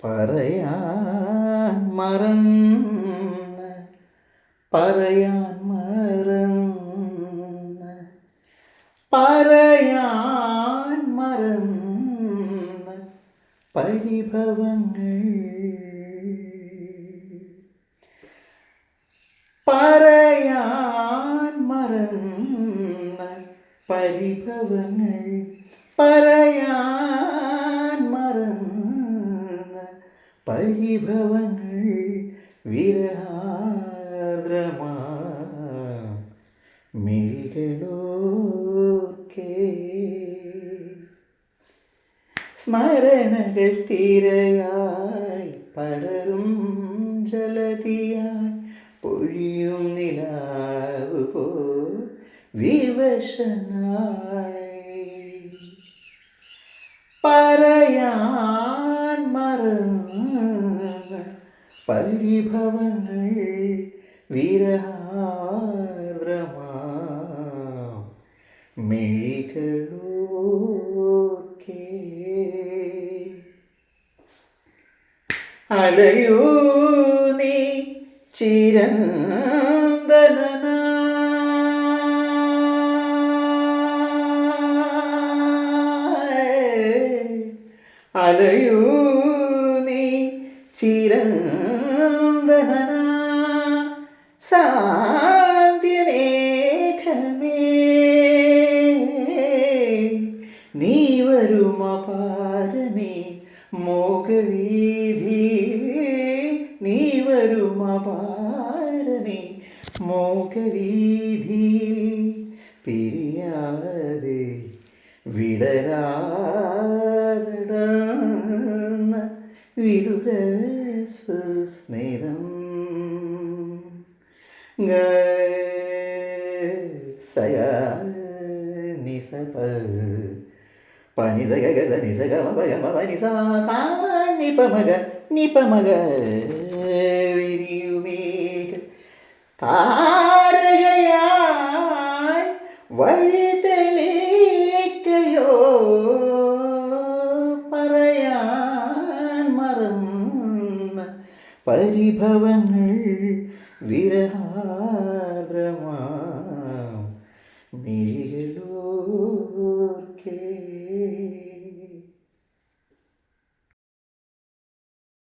പറയാൻ മറന്ന് പറയാൻ പരിഭവങ്ങൾ. പറയാൻ മറന്ന പരിഭവങ്ങൾ. പറയാൻ മറന്ന പരിഭവങ്ങൾ. വിരഹാർദ്രമാ. മിഴികളോർക്കേ സ്മരണകൾ തിരയായി പടരും ജലതിയായി പൊഴിയും നിലാവ് പോ വിവശനായി. പറയാൻ മറന്ന പരിഭവങ്ങൾ വിരഹാർദ്രമാ മിഴികളോർക്കേ അലയൂ നീ ചിരന്തന അലയൂ നീ ചിരന്തന സാന്ധ്യമേഘമേ നീ വരും അപാരമേ മോഹവീധി നീ പിരിയാതെ വിടരാടന്ന വിദുര സുസ്മിതം നിസപ പനിത നിസഗമ നിസ പഗമ പനിസ സാ നിപമഗ നിപമഗ വഴി തെളിക്കയോ പറയാൻ മറന്ന പരിഭവങ്ങൾ വിരഹാരമാ മിഴികളോർക്കേ